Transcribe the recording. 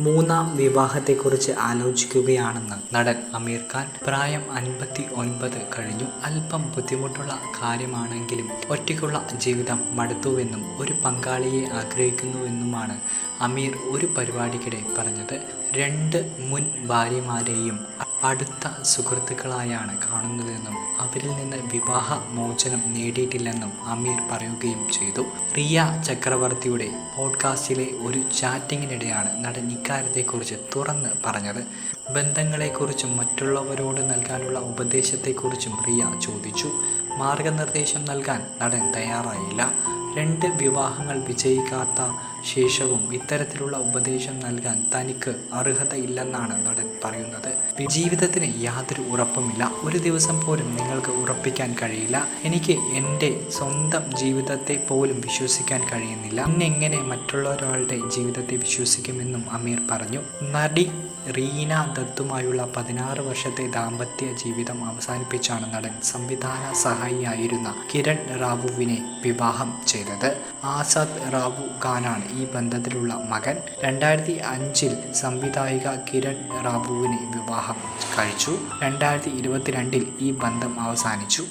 മൂന്നാം വിവാഹത്തെക്കുറിച്ച് ആലോചിക്കുകയാണെന്ന് നടൻ അമീർ ഖാൻ. പ്രായം അൻപത്തി ഒൻപത് കഴിഞ്ഞു. അല്പം ബുദ്ധിമുട്ടുള്ള കാര്യമാണെങ്കിലും ഒറ്റയ്ക്കുള്ള ജീവിതം മടുത്തുവെന്നും ഒരു പങ്കാളിയെ ആഗ്രഹിക്കുന്നുവെന്നുമാണ് അമീർ ഒരു പരിപാടിക്കിടെ പറഞ്ഞത്. രണ്ട് മുൻ ഭാര്യമാരെയും അടുത്ത സുഹൃത്തുക്കളായാണ് കാണുന്നതെന്നും അവരിൽ നിന്ന് വിവാഹ മോചനം നേടിയിട്ടില്ലെന്നും അമീർ പറയുകയും ചെയ്തു. റിയ ചക്രവർത്തിയുടെ പോഡ്കാസ്റ്റിലെ ഒരു ചാറ്റിങ്ങിനിടെയാണ് നടൻ ഇക്കാര്യത്തെക്കുറിച്ച് തുറന്ന് പറഞ്ഞത്. ബന്ധങ്ങളെക്കുറിച്ചും മറ്റുള്ളവരോട് നൽകാനുള്ള ഉപദേശത്തെക്കുറിച്ചും റിയ ചോദിച്ചു. മാർഗനിർദ്ദേശം നൽകാൻ നടൻ തയ്യാറായില്ല. രണ്ട് വിവാഹങ്ങൾ വിജയിക്കാത്ത ശേഷവും ഇത്തരത്തിലുള്ള ഉപദേശം നൽകാൻ തനിക്ക് അർഹതയില്ലെന്നാണ് നടൻ പറയുന്നത്. ജീവിതത്തിന് യാതൊരു ഉറപ്പുമില്ല. ഒരു ദിവസം പോലും നിങ്ങൾക്ക് ഉറപ്പിക്കാൻ കഴിയില്ല. എനിക്ക് എന്റെ സ്വന്തം ജീവിതത്തെ പോലും വിശ്വസിക്കാൻ കഴിയുന്നില്ല. എന്നെങ്ങനെ മറ്റുള്ളൊരാളുടെ ജീവിതത്തെ വിശ്വസിക്കുമെന്നും അമീർ പറഞ്ഞു. നടി റീന ദത്തുമായുള്ള പതിനാറ് വർഷത്തെ ദാമ്പത്യ ജീവിതം അവസാനിപ്പിച്ചാണ് നടൻ സംവിധാന സഹായിയായിരുന്ന കിരൺ റാവുവിനെ വിവാഹം ചെയ്തത്. ആസാദ് റാവു ഖാനാണ് ഈ ബന്ധത്തിലുള്ള മകൻ രണ്ടായിരത്തി അഞ്ചിൽ സംവിധായിക കിരൺ റാവുവിനെ വിവാഹം കഴിച്ചു. രണ്ടായിരത്തി ഇരുപത്തിരണ്ടിൽ ഈ ബന്ധം അവസാനിച്ചു.